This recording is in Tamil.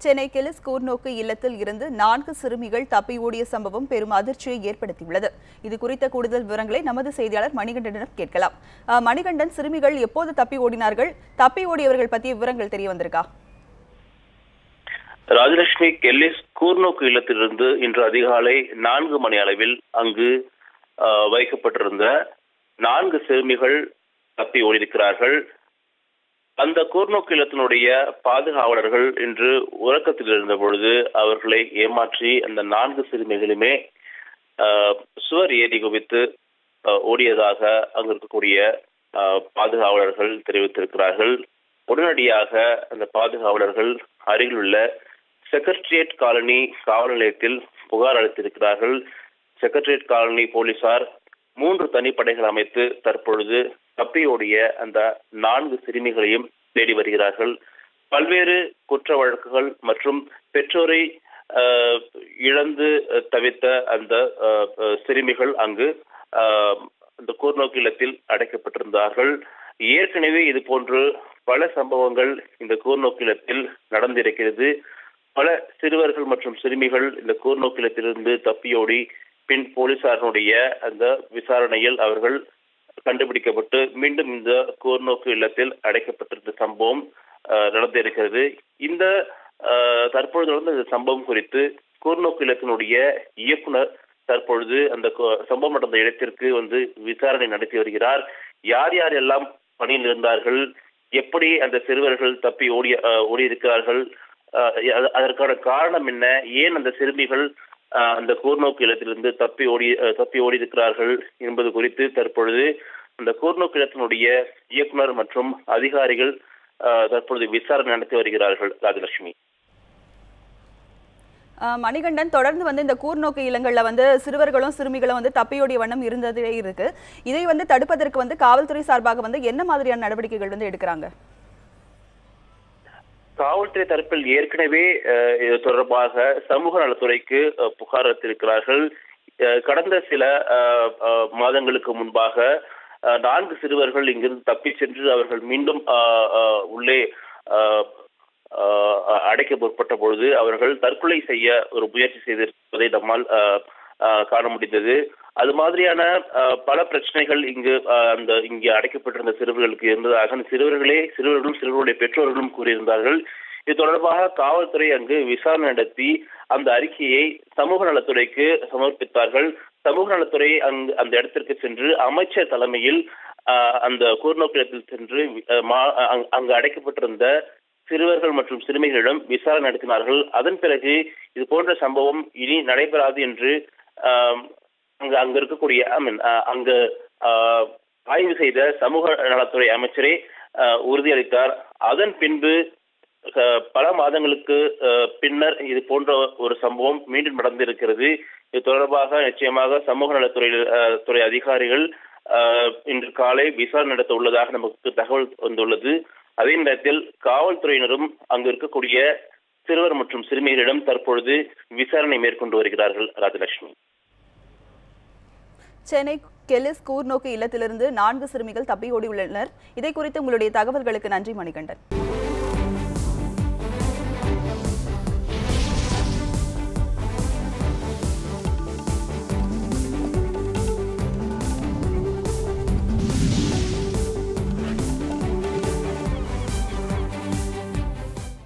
சென்னை கெலிஸ் கூர்நோக்கு இல்லத்தில் இருந்து நான்கு சிறுமிகள் தப்பி ஓடிய சம்பவம் பெரும் அதிர்ச்சியை ஏற்படுத்தியுள்ளது. இது குறித்த கூடுதல் விவரங்களை நமது செய்தியாளர் மணிகண்டனிடம் கேட்கலாம். மணிகண்டன் சிறுமிகள் எப்போது தப்பி ஓடினார்கள்? தப்பி ஓடியவர்கள் பற்றிய விவரங்கள் தெரிய வந்திருக்கா? ராஜலட்சுமி கெல்லிஸ் கூர்நோக்கு இல்லத்திலிருந்து இன்று அதிகாலை நான்கு மணி அளவில் அங்கு ஆஹ், வைக்கப்பட்டிருந்த நான்கு சிறுமிகள் தப்பி ஓடியிருக்கிறார்கள். அந்த கூர்நோக்கு இல்லத்தினுடைய பாதுகாவலர்கள் இன்று உறக்கத்தில் இருந்த பொழுது அவர்களை ஏமாற்றி அந்த நான்கு சிறுமிகளுமே சுவர் ஏறி குவித்து ஓடியதாக அங்கு இருக்கக்கூடிய பாதுகாவலர்கள் தெரிவித்திருக்கிறார்கள். உடனடியாக அந்த பாதுகாவலர்கள் அருகில் உள்ள செக்ரட்டரியேட் காலனி காவல் நிலையத்தில் புகார் அளித்திருக்கிறார்கள். செக்ரட்டரியேட் காலனி போலீசார் மூன்று தனிப்படைகள் அமைத்து தற்பொழுது தப்பியோடிய அந்த நான்கு சிறுமிகளையும் தேடி வருகிறார்கள். பல்வேறு குற்ற வழக்குகள் மற்றும் பெற்றோரை இழந்து தவித்த அந்த சிறுமிகள் அங்கு ஆஹ், அந்த கூர்நோக்கு இல்லத்தில் அடைக்கப்பட்டிருந்தார்கள். ஏற்கனவே இது போன்று பல சம்பவங்கள் இந்த கூர்நோக்கு இல்லத்தில் நடந்திருக்கிறது. பல சிறுவர்கள் மற்றும் சிறுமிகள் இந்த கூர்நோக்கிலத்திலிருந்து தப்பியோடி பின் போலீசாரனுடைய அந்த விசாரணையில் அவர்கள் கண்டுபிடிக்கப்பட்டு மீண்டும் இந்த கூர்நோக்கு இல்லத்தில் அடைக்கப்பட்டிருந்த சம்பவம் நடந்திருக்கிறது. இந்த தற்பொழுது நடந்த இந்த சம்பவம் குறித்து கூர்நோக்கு இல்லத்தினுடைய இயக்குனர் தற்பொழுது அந்த சம்பவம் நடந்த இடத்திற்கு வந்து விசாரணை நடத்தி வருகிறார். யார் யார் எல்லாம் பணியில் இருந்தார்கள்? எப்படி அந்த சிறுவர்கள் தப்பி ஓடி ஆஹ், ஓடி இருக்கிறார்கள் அதற்கான காரணம் என்ன? ஏன் அந்த சிறுமிகள் ஆஹ், அந்த கூர்நோக்கு இல்லத்திலிருந்து தப்பி ஓடி தப்பி ஓடி இருக்கிறார்கள் என்பது குறித்து தற்பொழுது அந்த கூர்நோக்கு இல்லத்தினுடைய இயக்குனர் மற்றும் அதிகாரிகள் தற்பொழுது விசாரணை நடத்தி வருகிறார்கள் ராஜலட்சுமி. மணிகண்டன் தொடர்ந்து வந்து இந்த கூர்நோக்கு இல்லங்கள்ல வந்து சிறுவர்களும் சிறுமிகளும் வந்து தப்பியோடிய வண்ணம் இருந்ததே இருக்கு. இதை வந்து தடுப்பதற்கு வந்து காவல்துறை சார்பாக வந்து என்ன மாதிரியான நடவடிக்கைகள் வந்து எடுக்கிறாங்க? காவல்துறை தரப்பில் ஏற்கனவே இது தொடர்பாக சமூக நலத்துறைக்கு புகார் அளித்திருக்கிறார்கள். கடந்த சில மாதங்களுக்கு முன்பாக நான்கு சிறுவர்கள் இங்கிருந்து தப்பிச் சென்று அவர்கள் மீண்டும் உள்ளே அடைக்க முற்பட்ட பொழுது அவர்கள் தற்கொலை செய்ய ஒரு முயற்சி செய்திருப்பதை நம்மால் காண முடிந்தது. அது மாதிரியான பல பிரச்சனைகள் இங்கு அந்த இங்கே அடைக்கப்பட்டிருந்த சிறுவர்களுக்கு இருந்ததாக சிறுவர்களே சிறுவர்களும் சிறுவர்களுடைய பெற்றோர்களும் கூறியிருந்தார்கள். இது தொடர்பாக காவல்துறை அங்கு விசாரணை நடத்தி அந்த அறிக்கையை சமூக நலத்துறைக்கு சமர்ப்பித்தார்கள். சமூக நலத்துறை அங்கு அந்த இடத்திற்கு சென்று அமைச்சர் தலைமையில் அந்த கூர்நோக்கிடத்தில் சென்று அங்கு அடைக்கப்பட்டிருந்த சிறுவர்கள் மற்றும் சிறுமிகளிடம் விசாரணை நடத்தினார்கள். அதன் பிறகு இது போன்ற சம்பவம் இனி நடைபெறாது என்று அங்கு அங்க இருக்கக்கூடிய ஐ மீன் அங்கு ஆஹ், ஆய்வு செய்த சமூக நலத்துறை அமைச்சரே ஆஹ், உறுதியளித்தார். அதன் பின்பு பல மாதங்களுக்கு பின்னர் இது போன்ற ஒரு சம்பவம் மீண்டும் நடந்திருக்கிறது. இது தொடர்பாக நிச்சயமாக சமூக நலத்துறை துறை அதிகாரிகள் ஆஹ், இன்று காலை விசாரணை நடத்த உள்ளதாக நமக்கு தகவல் வந்துள்ளது. அதே நேரத்தில் காவல்துறையினரும் அங்கு இருக்கக்கூடிய சிறுவர் மற்றும் சிறுமிகளிடம் தற்பொழுது விசாரணை மேற்கொண்டு வருகிறார்கள் ராஜலட்சுமி. சென்னை கெலிஸ் கூர்நோக்கு இல்லத்திலிருந்து நான்கு சிறுமிகள் தப்பி ஓடியுள்ளனர். இதை குறித்து உங்களுடைய தகவல்களுக்கு நன்றி மணிகண்டன்.